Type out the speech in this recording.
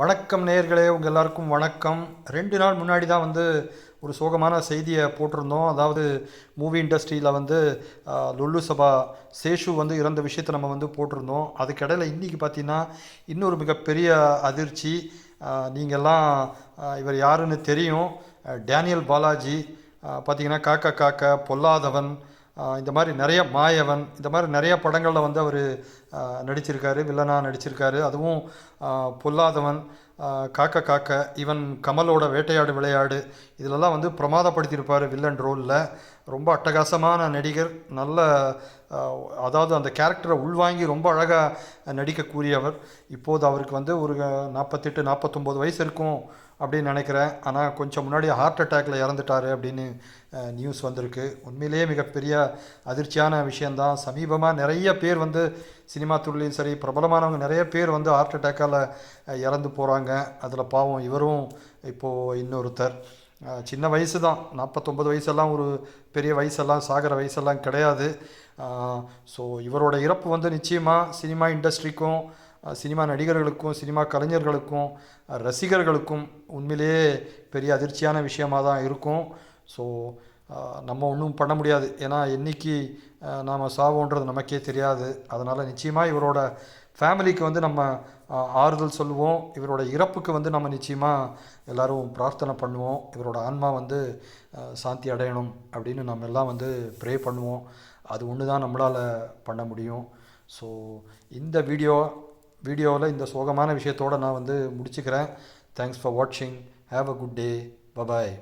வணக்கம் நேயர்களே உங்கள் எல்லாருக்கும் வணக்கம். ரெண்டு நாள் முன்னாடி தான் வந்து ஒரு சோகமான செய்தியை போட்டிருந்தோம். அதாவது மூவி இண்டஸ்ட்ரியில் வந்து லுல்லு சபா சேஷு வந்து இறந்த விஷயத்தை நம்ம வந்து போட்டிருந்தோம். அதுக்கிடையில் இன்றைக்கி பார்த்தீங்கன்னா இன்னொரு மிகப்பெரிய அதிர்ச்சி. நீங்கள்லாம் இவர் யாருன்னு தெரியும். டேனியல் பாலாஜி. பார்த்திங்கன்னா பார்த்தீங்கன்னா காக்க காக்க பொல்லாதவன். இந்த மாதிரி நிறைய மாயவன் இந்த மாதிரி நிறைய படங்களில் வந்து அவர் நடிச்சிருக்காரு வில்லனாக நடிச்சிருக்காரு. அதுவும் பொல்லாதவன் காக்க காக்க ஈவன் கமலோட வேட்டையாடு விளையாடு இதிலெல்லாம் வந்து பிரமாதப்படுத்தியிருப்பார் வில்லன் ரோலில் ரொம்ப அட்டகாசமான நடிகர் நல்ல அதாவது அந்த கேரக்டரை உள்வாங்கி ரொம்ப அழகாக நடிக்கக்கூடியவர். இப்போது அவருக்கு வந்து ஒரு நாற்பத்தெட்டு நாற்பத்தொம்போது வயசு இருக்கும் அப்படின்னு நினைக்கிறேன். ஆனால் கொஞ்சம் முன்னாடி ஹார்ட் அட்டாக்ல இறந்துட்டாரு அப்படின்னு நியூஸ் வந்திருக்கு. உண்மையிலேயே மிகப்பெரிய அதிர்ச்சியான விஷயந்தான் சமீபமாக நிறைய பேர் வந்து சினிமா துறையிலையும் சரி பிரபலமானவங்க நிறைய பேர் வந்து ஹார்ட் அட்டாக்கால் இறந்து போகிறாங்க அதில் பாவம் இவரும் இப்போது இன்னொருத்தர். சின்ன வயசு தான் நாற்பத்தொம்பது வயசெல்லாம் ஒரு பெரிய வயசெல்லாம் சாகிற வயசெல்லாம் கிடையாது. ஸோ இவரோட இறப்பு வந்து நிச்சயமாக சினிமா இண்டஸ்ட்ரிக்கும் சினிமா நடிகர்களுக்கும் சினிமா கலைஞர்களுக்கும் ரசிகர்களுக்கும் உண்மையிலேயே பெரிய அதிர்ச்சியான விஷயமாக தான் இருக்கும் ஸோ நம்ம ஒன்றும் பண்ண முடியாது. ஏன்னா என்றைக்கு நாம் சாவோன்றது நமக்கே தெரியாது. அதனால் நிச்சயமாக இவரோட ஃபேமிலிக்கு வந்து நம்ம ஆறுதல் சொல்லுவோம். இவரோட இறப்புக்கு வந்து நம்ம நிச்சயமாக எல்லாரும் பிரார்த்தனை பண்ணுவோம். இவரோட ஆன்மா வந்து சாந்தி அடையணும் அப்படின்னு நம்ம எல்லாம் வந்து ப்ரே பண்ணுவோம். அது ஒன்று தான் நம்மளால் பண்ண முடியும். ஸோ இந்த வீடியோ வீடியோவில் இந்த சோகமான விஷயத்தோடு நான் வந்து முடிச்சுக்கிறேன். தேங்க்ஸ் ஃபார் வாட்சிங் have a good day bye bye